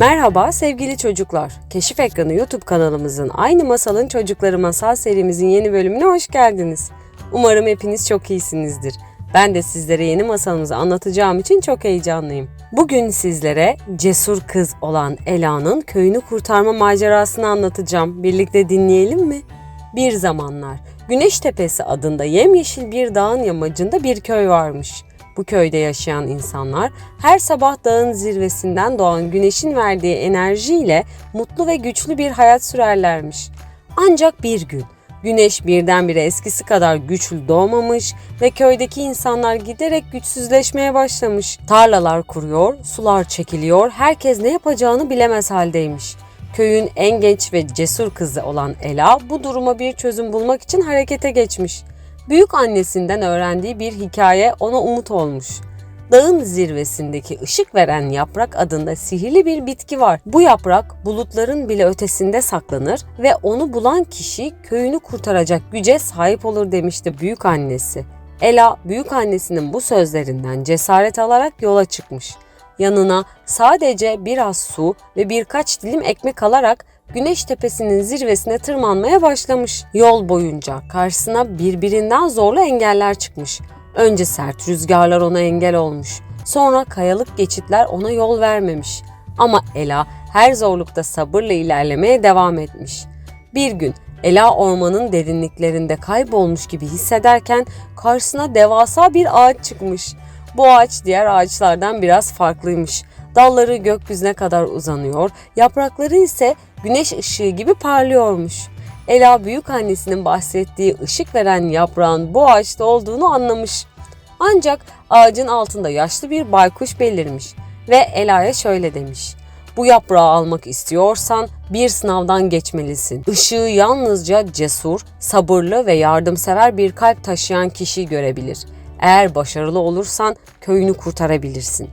Merhaba sevgili çocuklar. Keşif Ekranı YouTube kanalımızın Aynı Masalın Çocukları Masal serimizin yeni bölümüne hoş geldiniz. Umarım hepiniz çok iyisinizdir. Ben de sizlere yeni masalımızı anlatacağım için çok heyecanlıyım. Bugün sizlere cesur kız olan Ela'nın köyünü kurtarma macerasını anlatacağım. Birlikte dinleyelim mi? Bir zamanlar Güneş Tepesi adında yemyeşil bir dağın yamacında bir köy varmış. Bu köyde yaşayan insanlar her sabah dağın zirvesinden doğan güneşin verdiği enerjiyle mutlu ve güçlü bir hayat sürerlermiş. Ancak bir gün güneş birdenbire eskisi kadar güçlü doğmamış ve köydeki insanlar giderek güçsüzleşmeye başlamış. Tarlalar kuruyor, sular çekiliyor, herkes ne yapacağını bilemez haldeymiş. Köyün en genç ve cesur kızı olan Ela bu duruma bir çözüm bulmak için harekete geçmiş. Büyük annesinden öğrendiği bir hikaye ona umut olmuş. Dağın zirvesindeki ışık veren yaprak adında sihirli bir bitki var. Bu yaprak bulutların bile ötesinde saklanır ve onu bulan kişi köyünü kurtaracak güce sahip olur demişti büyük annesi. Ela büyük annesinin bu sözlerinden cesaret alarak yola çıkmış. Yanına sadece biraz su ve birkaç dilim ekmek alarak Güneş Tepesi'nin zirvesine tırmanmaya başlamış. Yol boyunca karşısına birbirinden zorlu engeller çıkmış. Önce sert rüzgarlar ona engel olmuş. Sonra kayalık geçitler ona yol vermemiş. Ama Ela her zorlukta sabırla ilerlemeye devam etmiş. Bir gün Ela ormanın derinliklerinde kaybolmuş gibi hissederken karşısına devasa bir ağaç çıkmış. Bu ağaç diğer ağaçlardan biraz farklıymış. Dalları gökyüzüne kadar uzanıyor, yaprakları ise güneş ışığı gibi parlıyormuş. Ela büyük annesinin bahsettiği ışık veren yaprağın bu ağaçta olduğunu anlamış. Ancak ağacın altında yaşlı bir baykuş belirmiş ve Ela'ya şöyle demiş. Bu yaprağı almak istiyorsan bir sınavdan geçmelisin. Işığı yalnızca cesur, sabırlı ve yardımsever bir kalp taşıyan kişi görebilir. Eğer başarılı olursan köyünü kurtarabilirsin.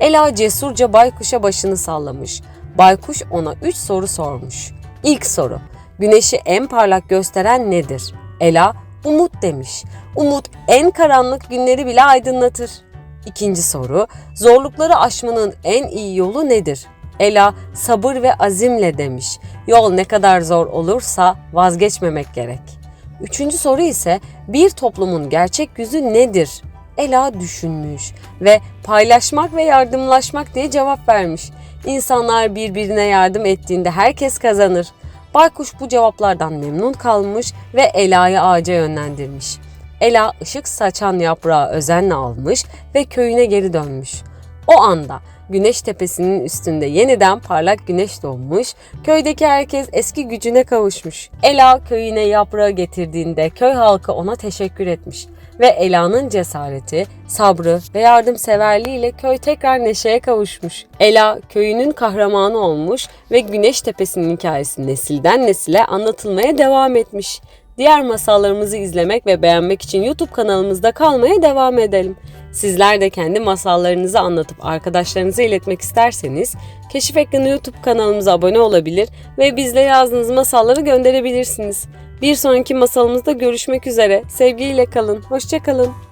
Ela cesurca baykuşa başını sallamış. Baykuş ona üç soru sormuş. İlk soru, güneşi en parlak gösteren nedir? Ela, umut demiş. Umut en karanlık günleri bile aydınlatır. İkinci soru, zorlukları aşmanın en iyi yolu nedir? Ela, sabır ve azimle demiş. Yol ne kadar zor olursa vazgeçmemek gerek. Üçüncü soru ise bir toplumun gerçek yüzü nedir? Ela düşünmüş ve paylaşmak ve yardımlaşmak diye cevap vermiş. İnsanlar birbirine yardım ettiğinde herkes kazanır. Baykuş bu cevaplardan memnun kalmış ve Ela'yı ağaca yönlendirmiş. Ela ışık saçan yaprağı özenle almış ve köyüne geri dönmüş. O anda Güneş tepesinin üstünde yeniden parlak güneş doğmuş, köydeki herkes eski gücüne kavuşmuş. Ela köyüne yaprağı getirdiğinde köy halkı ona teşekkür etmiş ve Ela'nın cesareti, sabrı ve yardımseverliğiyle köy tekrar neşeye kavuşmuş. Ela köyünün kahramanı olmuş ve Güneş Tepesi'nin hikayesi nesilden nesile anlatılmaya devam etmiş. Diğer masallarımızı izlemek ve beğenmek için YouTube kanalımızda kalmaya devam edelim. Sizler de kendi masallarınızı anlatıp arkadaşlarınıza iletmek isterseniz Keşif Ekranı YouTube kanalımıza abone olabilir ve bizle yazdığınız masalları gönderebilirsiniz. Bir sonraki masalımızda görüşmek üzere. Sevgiyle kalın. Hoşçakalın.